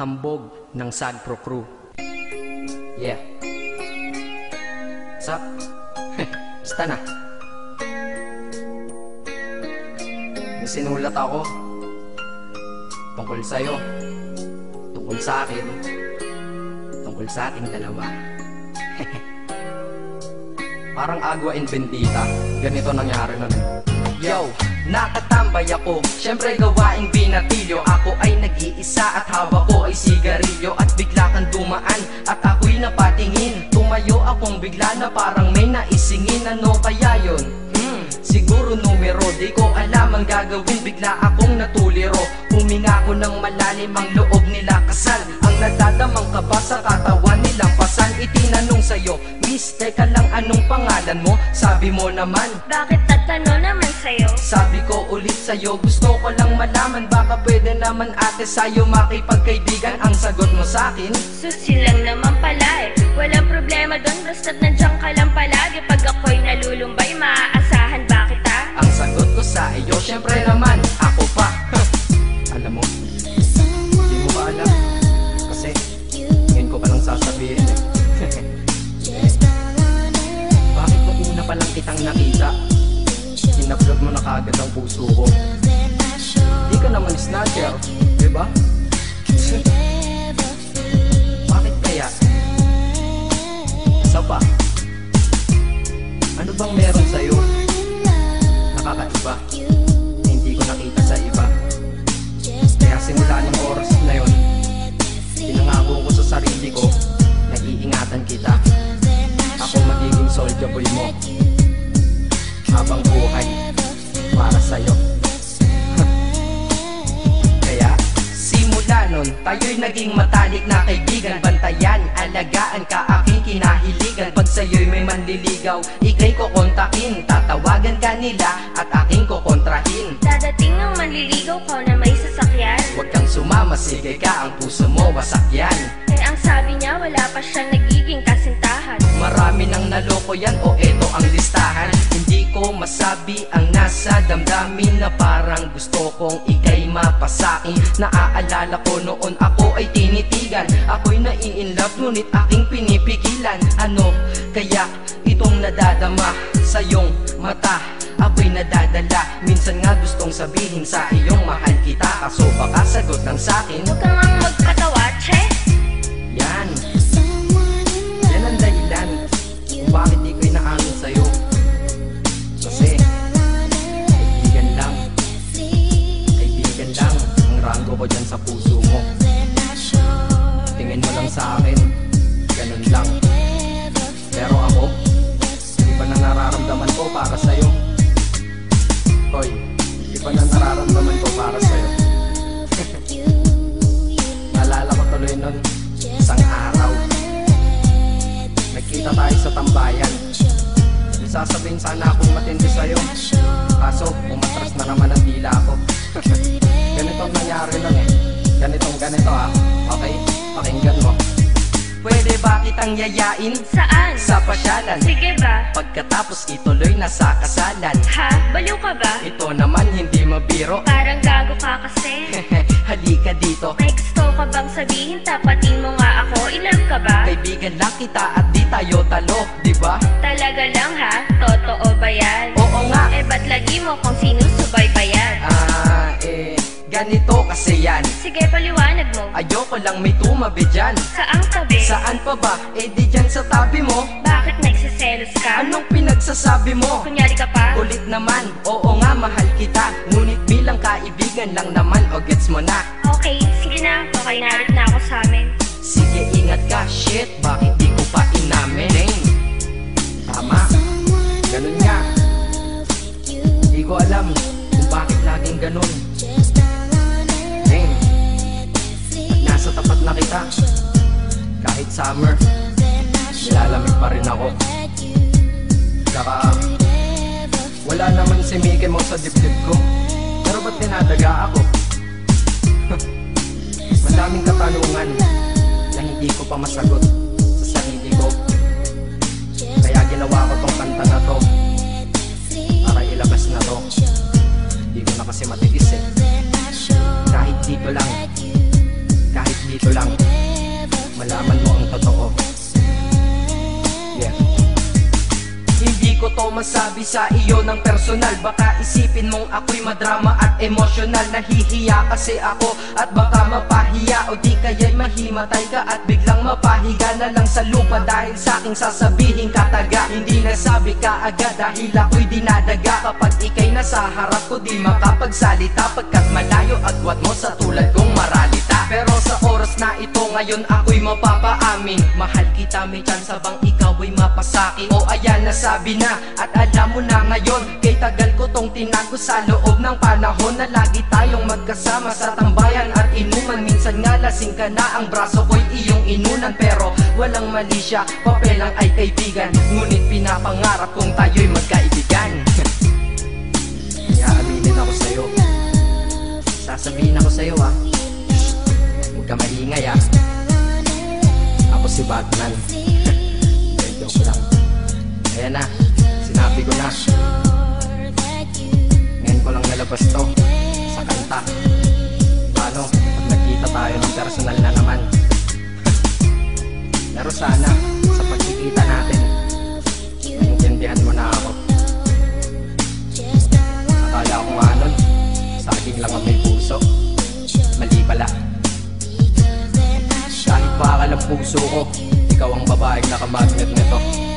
Hambog ng Sagpro Crew. Yeah. What's up? Basta na. Sinulat ako. Tungkol sa'yo. Tungkol sa akin. Tungkol sa ating dalawa. Parang agwa in bendita. Ganito nangyari eh. Yo, nakatambay ako. Siyempre gawaing binatilyo. Ako ay nag-iisa at hawak ko ay sigarilyo. At bigla kang dumaan at ako'y napatingin. Tumayo akong bigla na parang may naisingin. Ano kaya yun? Hmm, siguro numero. Di ko alam ang gagawin. Bigla akong natuliro. Huminga ko ng malalim ang loob nila. Kasal Ang nadadamang kaba sa katawan nilang pasan Itinanong sa'yo Miss, teka lang anong pangalan mo? Sabi mo naman Bakit tatanong naman sa'yo? sabi ko ulit sa'yo Gusto ko lang malaman Baka pwede naman ate sa'yo Makipagkaibigan Ang sagot mo sa'kin Susi lang naman pala eh Walang problema doon Basta't nandiyan ka lang nun Tayo'y naging matalik na kaibigan. Bantayan, alagaan ka aking kinahiligan. Pag sa'yo'y may manliligaw Ika'y kukontakin Tatawagan ka nila At aking kukontrahin Dadating ang manliligaw ko na may sasakyan. Huwag kang sumama, sige ka Ang puso mo wasak yan Eh ang sabi niya wala pa siyang nagiging kasintahan. Marami nang naloko yan o listahan Hindi ko masabi ang nasa damdamin Na parang gusto kong ikay mapasakin Naaalala ko noon ako ay tinitigan. Ako'y nai-inlove ngunit aking pinipigilan. Ano kaya itong nadadama sa iyong mata? Ako'y nadadala. Minsan nga gustong sabihin sa iyong mahal kita. Kaso baka sagot ng sakin Huwag kang ang magpatawa, che. Yan. Yan ang dahilan kung bakit di Nagkita tayo sa tambayan sasabihin sana akong matindi sa'yo Kaso umatras na naman ang dila ko Ganitong nangyari nun eh Ganitong ganito ah Okay, pakinggan mo Pwede ba kitang yayain Saan? sa pasyalan? Sige ba? Pagkatapos ituloy na sa kasalan Ha? Baliw ka ba? Ito naman hindi mabiro Parang gago ka kasi Halika dito May gusto ka bang sabihin? Tapatin mo nga ako Ilove ka ba? Kaibigan lang kita ganito kasi yan Sige paliwanag mo Ayoko lang may tumabi dyan Saang tabi? Saan pa ba? Eh di dyan sa tabi mo Bakit nagsiselos ka? Anong pinagsasabi mo? Kunyari ka pa? Ulit naman, oo nga mahal kita Ngunit bilang kaibigan lang naman o gets mo na Okay, sige na. Okay, narit na ako sa amin. Sige ingat ka, shit Bakit di ko pa inamin? Dang. Tama, ganun nga Di ko alam kung bakit laging ganun Nasa tapat na kita. Kahit summer Nilalamig pa rin ako. Saka Wala naman si Mickey mo sa dibdib ko. Pero ba't dinadaga ako? Madaming katanungan Na hindi ko pa masagot totoo. Yeah. Hindi ko to masabi sa iyo ng personal. Baka isipin mong ako'y madrama at emosyonal. Nahihiya kasi ako at baka mapahiya. O di kaya'y mahimatay ka at biglang mapahiga na lang sa lupa. Dahil sa aking sasabihin kataga Hindi nasabi ka agad. Dahil ako'y dinadaga. Kapag ikay nasa harap ko di makapagsalita. Pagkat malayo agwat mo sa tulad kong ngayon ako'y mapapaamin. Mahal kita may chance bang ikaw ay mapasaki? O ayan nasabi na at alam mo na ngayon Kay tagal ko tong tinago sa loob ng panahon Na lagi tayong magkasama sa tambayan at inuman. Minsan nga lasing ka na ang braso ko'y iyong inunan. Pero walang mali siya, papelang ay kaibigan. Ngunit pinapangarap kong tayo'y magkaibigan. Kaya aminin ako sa'yo Sasabihin ako sa'yo ah ka maingay ah. Ako si Batman. Joke lang. Ayan na, sinabi ko na. Ngayon ko lang nalabas to Sa kanta. Paano, pag nagkita tayo ng personal na naman. Pero sana, nito